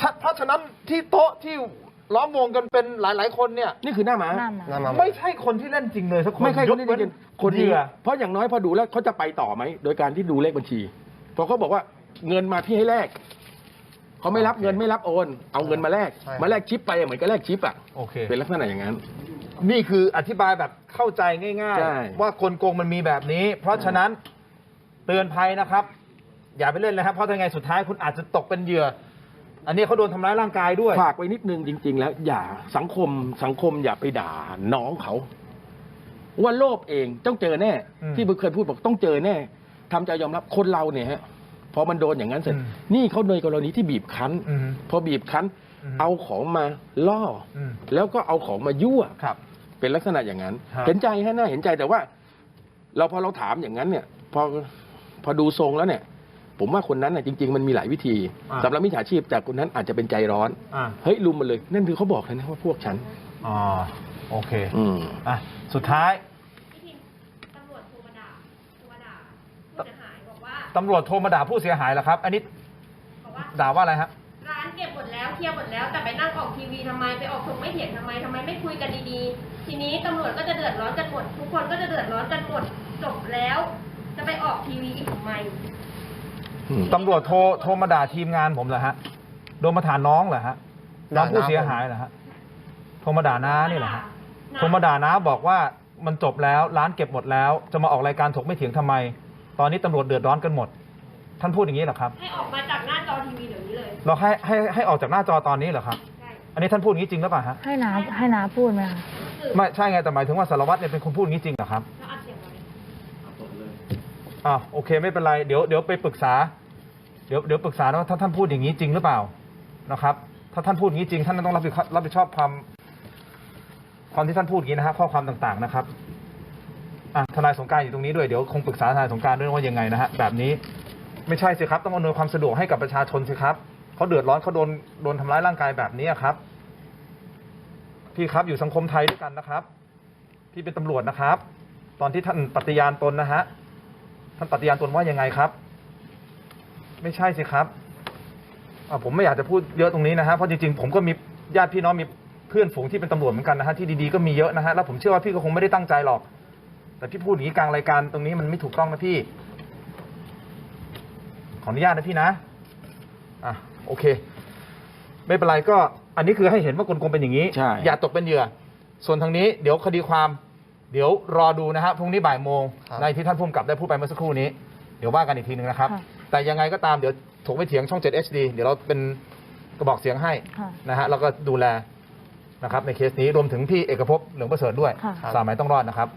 ฉะเพราะฉะนั้นที่โต๊ะที่ล้อมวงกันเป็นหลาย ๆ คนเนี่ย นี่คือหน้าม้าหน้ามาหน้าม้าไม่ใช่คนที่เล่นจริงเลยสักคนไม่ใช่คนที่ยกเว้เล่นคนนี้เหยื่อ เพราะอย่างน้อยพอดูแล้วเขาจะไปต่อไหม โดยการที่ดูเลขบัญชีเพอเขาบอกว่าเงินมาที่ให้แลกเขาไม่รับเงินไม่รับโอน เอาเงินมาแลกใช่ มาแลกชิปไปอะเหมือนกับแลกชิปอะโอเค เป็นลักษณะอย่างนั้น นี่คืออธิบายแบบเข้าใจง่าย ใช่ ๆ ว่ากลโกงมันมีแบบนี้ เพราะฉะนั้นเตือนภัยนะครับ อย่าไปเล่นเลยครับเพราะถ้าไงสุดท้ายคุณอาจจะตกเป็นเหยื่อ อันนี้เขาโดนทำร้ายร่างกายด้วย ฝากไว้นิดนึงจริง ๆ แล้ว อย่าสังคมสังคมอย่าไปด่าน้องเขาว่าโลภเองต้องเจอแน่ อืมที่บุเคยพูดบอกต้องเจอแน่ทำใจยอมรับคนเราเนี่ยฮะพอมันโดนอย่างนั้นเสร็จ อืม นี่เขาในกรณีที่บีบคั้น อืม พอบีบคั้น อืม เอาของมาล่ออืมแล้วก็เอาของมายั่ว ครับ เป็นลักษณะอย่างนั้นครับเห็นใจฮะน่าเห็นใจแต่ว่า เราพอเราถามอย่างนั้นเนี่ย พอพอดูทรงแล้วเนี่ย ผมว่าคนนั้นน่ะจริงๆมันมีหลายวิธีสำหรับมิจฉาชีพแต่คนนั้นอาจจะเป็นใจร้อนอ่าเฮ้ยลุมมาเลยนั่นคือเขาบอกเลยนะว่าพวกฉันอ๋อโอเคอืมอะสุดท้ายพี่ทิมตำรวจโทรมาด่าโทรมาด่าผู้เสียหายบอกว่าตำรวจโทรมาด่าผู้เสียหายแล้วครับ อันนี้บอกว่าด่าว่าอะไรฮะร้านเก็บหมดแล้วเคลียร์หมดแล้วแต่ไปนั่งออกทีวีทำไมไปออกถกไม่เถียงทำไมทำไมไม่คุยกันดีๆ ทีนี้ตำรวจก็จะเดือดร้อนกันหมดทุกคนก็จะเดือดร้อนกันหมดจบแล้ว จะไปออกทีวีอีกทำไม ตำรวจโทรโทรมาด่าทีมงานผมเหรอฮะ โดนมาถานน้องเหรอฮะน้องผู้เสียหายเหรอฮะ โทรมาด่าน้านี่เหรอฮะ โทรมาด่าน้าบอกว่ามันจบแล้วร้านเก็บหมดแล้ว จะมาออกรายการถกไม่เถียงทำไม ตอนนี้ตำรวจเดือดร้อนกันหมด ท่านพูดอย่างนี้เหรอครับ ให้ออกมาจากหน้าจอทีวีเดี๋ยวนี้เลย เราให้ให้ให้ออกจากหน้าจอตอนนี้เหรอครับใช่อันนี้ท่านพูดอย่างนี้จริงหรือเปล่าฮะ ให้น้าให้น้าพูดไหมคะสื่อไม่ใช่ไงแต่หมายถึงว่าสารวัตรเนี่ยเป็นคนพูดอย่างนี้จริงเหรอครับแล้วอัดเสียงไว้อ่าโอเคไม่เป็นไรเดี๋ยวเดี๋ยวไปปรึกษา เดี๋ยวเดี๋ยวปรึกษานะว่าถ้าท่านพูดอย่างนี้จริงหรือเปล่านะครับ ถ้าท่านพูดอย่างนี้จริง ท่านต้องรับผิดรับผิดชอบความความที่ท่านพูดอย่างนี้นะฮะข้อความต่างๆนะครับอะทนายสงการอยู่ตรงนี้ด้วยเดี๋ยวคงปรึกษาทนายสงการด้วยว่ายังไงนะฮะแบบนี้ไม่ใช่สิครับ ต้องอำนวยความสะดวกให้กับประชาชนสิครับเขาเดือดร้อนเขาโดนโดนทำร้ายร่างกายแบบนี้ครับพี่ครับอยู่สังคมไทยด้วยกันนะครับ พี่เป็นตำรวจนะครับ ตอนที่ท่านปฏิญาณตนนะฮะท่านปฏิญาณตนว่ายังไงครับ ไม่ใช่สิครับอ่าผมไม่อยากจะพูดเยอะตรงนี้นะฮะเพราะจริงๆผมก็มีญาติพี่น้องมีเพื่อนฝูงที่เป็นตำรวจเหมือนกันนะฮะที่ดีๆก็มีเยอะนะฮะแล้วผมเชื่อว่าพี่ก็คงไม่ได้ตั้งใจหรอก แต่พี่พูดอย่างนี้กลางรายการตรงนี้มันไม่ถูกต้องนะพี่ ขออนุญาตนะพี่นะอะโอเค ไม่เป็นไรก็อันนี้คือให้เห็นว่ากลโกงเป็นอย่างนี้ ใช่ อย่าตกเป็นเหยื่อ ส่วนทางนี้เดี๋ยวคดีความ เดี๋ยวรอดูนะฮะพรุ่งนี้บ่ายโมงครับในที่ท่านผู้กำกับได้พูดไปเมื่อสักครู่นี้ เดี๋ยวว่ากันอีกทีหนึ่งนะครับ ค่ะ แต่ยังไงก็ตามเดี๋ยวถกไม่เถียงช่อง 7 HD เดี๋ยวเราเป็นกระบอกเสียงให้ค่ะนะฮะแล้วก็ดูแลนะครับในเคสนี้รวมถึงพี่เอกภพเหลืองประเสริฐด้วยค่ะ สามหมายต้องรอดนะครับ